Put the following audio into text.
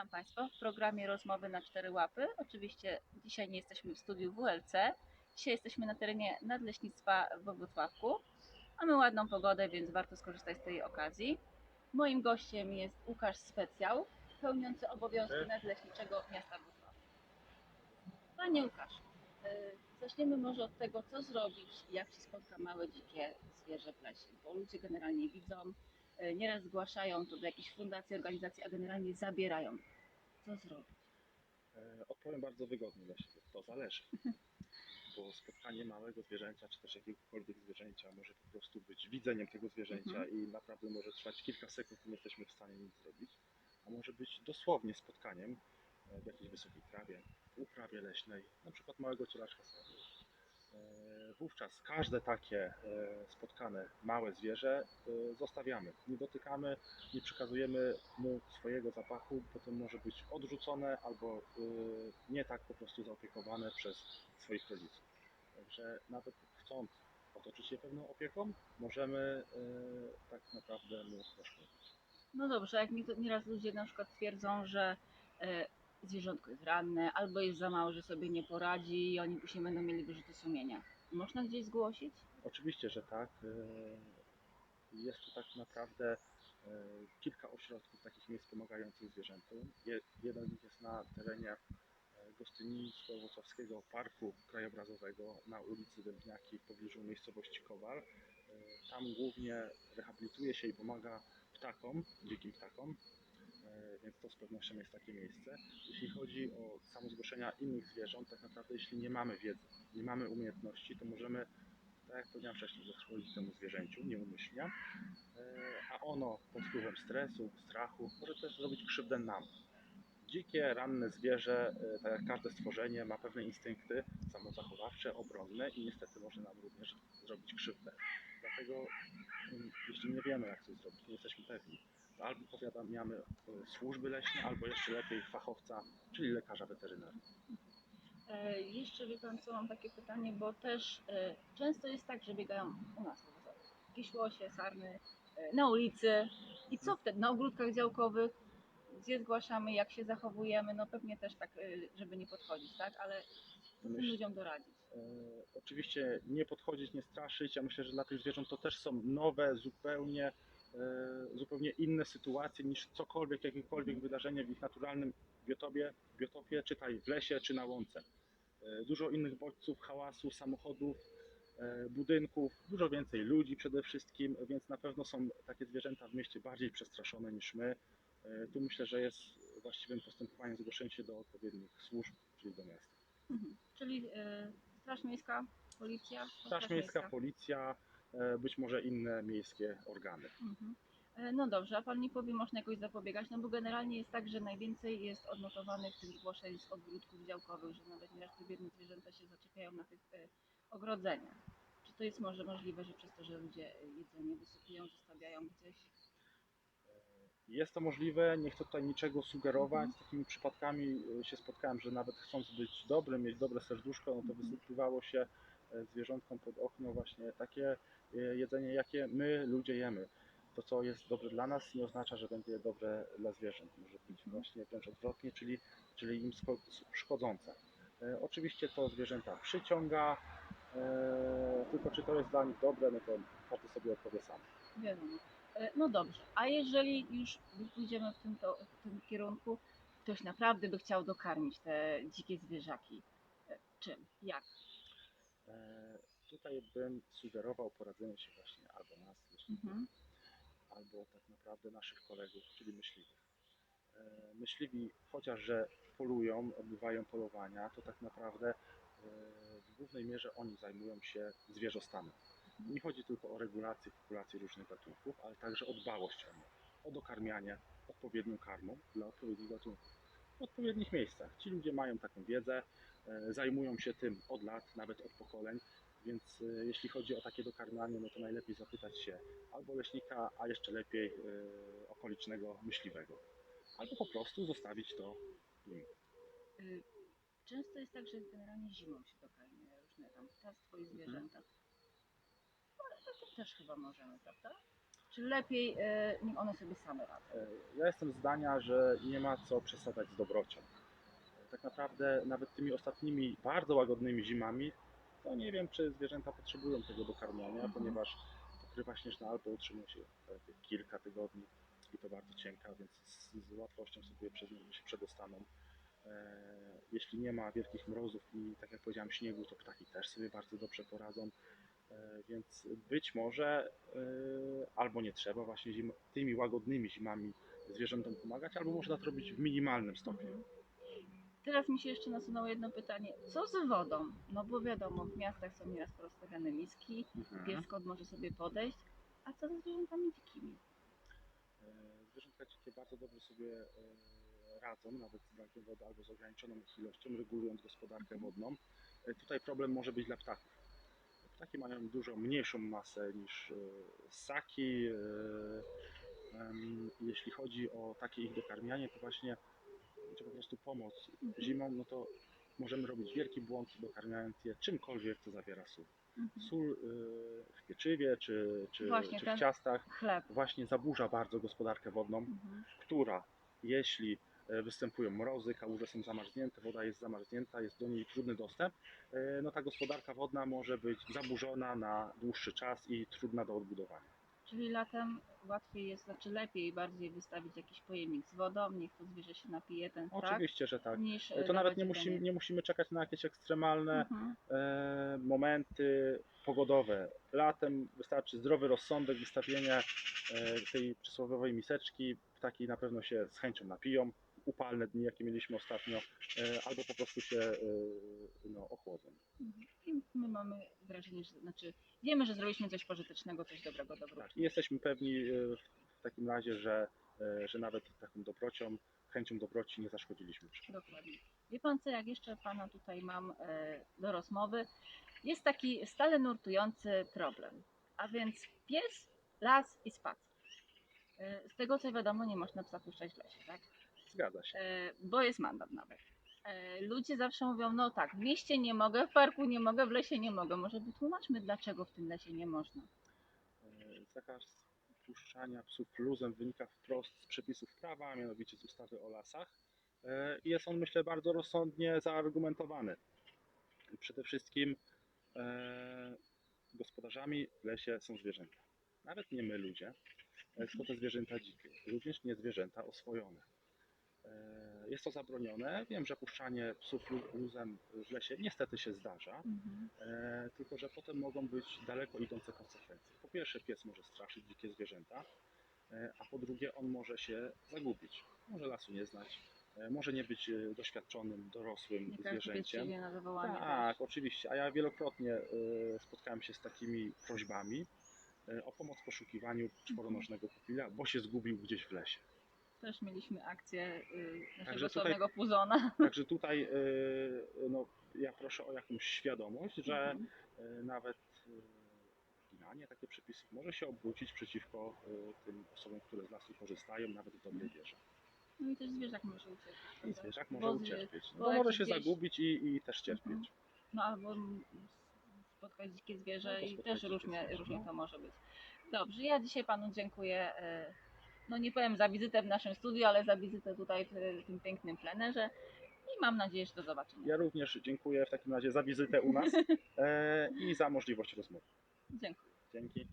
Witam Państwa w programie Rozmowy na cztery łapy. Oczywiście dzisiaj nie jesteśmy w studiu WLC. Dzisiaj jesteśmy na terenie Nadleśnictwa we Wrocławku. Mamy ładną pogodę, więc warto skorzystać z tej okazji. Moim gościem jest Łukasz Specjał, pełniący obowiązki nadleśniczego miasta Wrocław. Panie Łukasz, y, zaczniemy może od tego, co zrobić, jak się spotka małe dzikie zwierzę w lesie, bo ludzie generalnie widzą, nieraz zgłaszają to do jakichś fundacji, organizacji, a generalnie zabierają. Co zrobić? E, Odpowiem bardzo wygodnie dla siebie. To zależy. Bo spotkanie małego zwierzęcia, czy też jakiegokolwiek zwierzęcia może po prostu być widzeniem tego zwierzęcia Mhm. i naprawdę może trwać kilka sekund i nie jesteśmy w stanie nic zrobić. A może być dosłownie spotkaniem e, w jakiejś wysokiej trawie, w uprawie leśnej, na przykład małego cielaczka sadu. E, Wówczas każde takie e, spotkane małe zwierzę e, zostawiamy. Nie dotykamy, nie przekazujemy mu swojego zapachu, bo to może być odrzucone albo nie tak po prostu zaopiekowane przez swoich rodziców. Także nawet chcąc otoczyć się pewną opieką, możemy tak naprawdę mu zaszkodzić. No dobrze, jak nieraz ludzie na przykład twierdzą, że zwierzątko jest ranne, albo jest za małe, że sobie nie poradzi i oni później będą mieli wyrzuty sumienia. Można gdzieś zgłosić? Oczywiście, że tak. y, Jest tu tak naprawdę y, kilka ośrodków takich miejsc pomagających zwierzętom. Je- Jeden z nich jest na terenie e, Gostynicko-Wrocławskiego Parku Krajobrazowego na ulicy Dębniaki w pobliżu miejscowości Kowal. E, Tam głównie rehabilituje się i pomaga ptakom, dzikim ptakom, e, więc to z pewnością jest takie miejsce. Jeśli chodzi o samo zgłoszenia innych zwierząt, tak naprawdę jeśli nie mamy wiedzy, nie mamy umiejętności, to możemy, tak jak powiedziałem wcześniej, zaszkodzić temu zwierzęciu nieumyślnie, e, a ono pod wpływem stresu, strachu może też zrobić krzywdę nam. Dzikie, ranne zwierzę, e, tak jak każde stworzenie, ma pewne instynkty samozachowawcze, obronne i niestety może nam również zrobić krzywdę. Dlatego mm, jeśli nie wiemy jak coś zrobić, nie jesteśmy pewni, to albo powiadamiamy e, służby leśne, albo jeszcze lepiej fachowca, czyli lekarza weterynarii. E, jeszcze wie Pan co, mam takie pytanie, bo też e, często jest tak, że biegają u nas jakieś łosie, sarny e, na ulicy i co wtedy? Na ogródkach działkowych, gdzie zgłaszamy, jak się zachowujemy, no pewnie też tak, e, żeby nie podchodzić, tak? Ale co tym ludziom doradzić? E, Oczywiście nie podchodzić, nie straszyć. Ja myślę, że dla tych zwierząt to też są nowe, zupełnie, e, zupełnie inne sytuacje niż cokolwiek, jakiekolwiek wydarzenie w ich naturalnym biotopie, biotopie czytaj w lesie czy na łące. E, Dużo innych bodźców, hałasu, samochodów, budynków, dużo więcej ludzi przede wszystkim, więc na pewno są takie zwierzęta w mieście bardziej przestraszone niż my. E, Tu myślę, że jest właściwym postępowaniem zgłoszenie się do odpowiednich służb, czyli do miasta. Mhm. Czyli e, Straż Miejska, Policja? Straż Miejska, Policja, e, być może inne miejskie organy. Mhm. E, No dobrze, a Pan mi powie, można jakoś zapobiegać? No bo generalnie jest tak, że najwięcej jest odnotowanych tych zgłoszeń z ogródków działkowych, że nawet nieraz te biedne zwierzęta się zaczepiają na tych e, ogrodzeniach. Czy to jest może możliwe, że przez to, że ludzie e, jedzenie wysypują, zostawiają gdzieś? Jest to możliwe, nie chcę tutaj niczego sugerować. Mhm. Z takimi przypadkami e, się spotkałem, że nawet chcąc być dobrym, mieć dobre serduszko, no to Mhm. wysypywało się e, zwierzątkom pod okno właśnie takie e, jedzenie, jakie my ludzie jemy. To, co jest dobre dla nas, nie oznacza, że będzie dobre dla zwierząt. Może być Mhm. właśnie wręcz odwrotnie, czyli, czyli im szkodzące. Oczywiście to zwierzęta przyciąga, tylko czy to jest dla nich dobre, no to każdy sobie odpowie sam. Wiadomo. E, No dobrze, a jeżeli już pójdziemy w tym, to, w tym kierunku, ktoś naprawdę by chciał dokarmić te dzikie zwierzaki, e, czym? Jak? E, Tutaj bym sugerował poradzenie się właśnie albo nas, Mhm. albo tak naprawdę naszych kolegów, czyli myśliwych. E, Myśliwi, chociaż że polują, odbywają polowania, to tak naprawdę e, w głównej mierze oni zajmują się zwierzostanem. Nie chodzi tylko o regulację populacji różnych gatunków, ale także o dbałość o nie, o dokarmianie odpowiednią karmą dla odpowiednich gatunków w odpowiednich miejscach. Ci ludzie mają taką wiedzę, e, zajmują się tym od lat, nawet od pokoleń, więc e, jeśli chodzi o takie dokarmianie, no to najlepiej zapytać się albo leśnika, a jeszcze lepiej e, okolicznego myśliwego. Albo po prostu zostawić to im. Y, Często jest tak, że generalnie zimą się dokarmia różne tam ptactwo i zwierzęta. Ale to też chyba możemy, prawda? Czy lepiej e, niech one sobie same radzą? E, Ja jestem zdania, że nie ma co przesadzać z dobrocią. E, Tak naprawdę nawet tymi ostatnimi bardzo łagodnymi zimami, to nie wiem, czy zwierzęta potrzebują tego dokarmiania, Mhm. ponieważ pokrywa śnieżna Alpy utrzymuje się zaledwie kilka tygodni i to bardzo cienka, więc z, z łatwością sobie przez nią się przedostaną. E, jeśli nie ma wielkich mrozów i tak jak powiedziałem śniegu, to ptaki też sobie bardzo dobrze poradzą. E, Więc być może e, albo nie trzeba właśnie zim, tymi łagodnymi zimami zwierzętom pomagać, albo można to robić w minimalnym stopniu. Mhm. Teraz mi się jeszcze nasunęło jedno pytanie. Co z wodą? No bo wiadomo, w miastach są nieraz porozstawiane miski, Mhm. pies kot może sobie podejść. A co ze zwierzętami dzikimi? E, Zwierzęta dzikie bardzo dobrze sobie radzą, nawet z brakiem wody albo z ograniczoną ilością, regulując gospodarkę wodną. E, Tutaj problem może być dla ptaków. Ptaki mają dużo mniejszą masę niż e, ssaki. e, Jeśli chodzi o takie ich dokarmianie, to właśnie czy po prostu pomoc zimą, no to możemy robić wielki błąd dokarmiając je czymkolwiek, co zawiera sól. Mhm. Sól e, w pieczywie czy, czy, czy w ciastach Chleb. właśnie zaburza bardzo gospodarkę wodną, Mhm. która jeśli występują mrozy, kałuże są zamarznięte, woda jest zamarznięta, jest do niej trudny dostęp, e, no ta gospodarka wodna może być zaburzona na dłuższy czas i trudna do odbudowania. Czyli latem łatwiej jest, znaczy lepiej bardziej wystawić jakiś pojemnik z wodą, niech to zwierzę się napije ten tak, Oczywiście, że tak. E, e, To nawet nie musimy, nie musimy czekać na jakieś ekstremalne Mhm. e, momenty pogodowe. Latem wystarczy zdrowy rozsądek, wystawienie e, tej przysłowiowej miseczki. Ptaki na pewno się z chęcią napiją. Upalne dni, jakie mieliśmy ostatnio, e, albo po prostu się e, no, ochłodzą. Mhm. I my mamy wrażenie, że znaczy wiemy, że zrobiliśmy coś pożytecznego, coś dobrego dla Tak. I jesteśmy pewni e, w takim razie, że, że nawet taką dobrocią, chęcią dobroci nie zaszkodziliśmy. Dokładnie. Wie pan co, jak jeszcze pana tutaj mam do rozmowy, jest taki stale nurtujący problem, a więc pies, las i spacer. Z tego co wiadomo, nie można psa puszczać w lesie, tak? Zgadza się. E, bo jest mandat nawet. Ludzie zawsze mówią, no tak, w mieście nie mogę, w parku nie mogę, w lesie nie mogę. Może wytłumaczmy, dlaczego w tym lesie nie można. E, Zakaz puszczania psów luzem wynika wprost z przepisów prawa, a mianowicie z ustawy o lasach. E, I jest on, myślę, bardzo rozsądnie zaargumentowany. Przede wszystkim gospodarzami w lesie są zwierzęta. Nawet nie my ludzie, tylko te zwierzęta dzikie. Również nie zwierzęta oswojone. E, Jest to zabronione. Wiem, że puszczanie psów lu- luzem w lesie niestety się zdarza. Mhm. E, tylko że potem mogą być daleko idące konsekwencje. Po pierwsze, pies może straszyć dzikie zwierzęta, e, a po drugie, on może się zagubić. Może lasu nie znać, może nie być doświadczonym, dorosłym Nie zwierzęciem. na. Tak, oczywiście. A ja wielokrotnie spotkałem się z takimi prośbami o pomoc w poszukiwaniu czworonożnego pupila, bo się zgubił gdzieś w lesie. Też mieliśmy akcję y, naszego Także tutaj- puzona. Także tutaj e, no, ja proszę o jakąś świadomość, że Mhm. e, nawet ginanie takie przepisów może się obrócić przeciwko tym osobom, które z lasu korzystają, nawet w dobrej wierze. No i też zwierzak może uciekać. I prawda? zwierzak Bo może zwie- ucierpieć, no, bo bo jak może się gdzieś- zagubić i, i też cierpieć. Mhm. No albo spotkać dzikie zwierzę Albo i spotkać też dzikie różnie, zwierzę, różnie no. to może być. Dobrze, ja dzisiaj panu dziękuję. e, No nie powiem za wizytę w naszym studiu, ale za wizytę tutaj w tym pięknym plenerze. I mam nadzieję, że do zobaczenia. Ja również dziękuję w takim razie za wizytę u nas e, i za możliwość rozmowy. Dziękuję. Dzięki.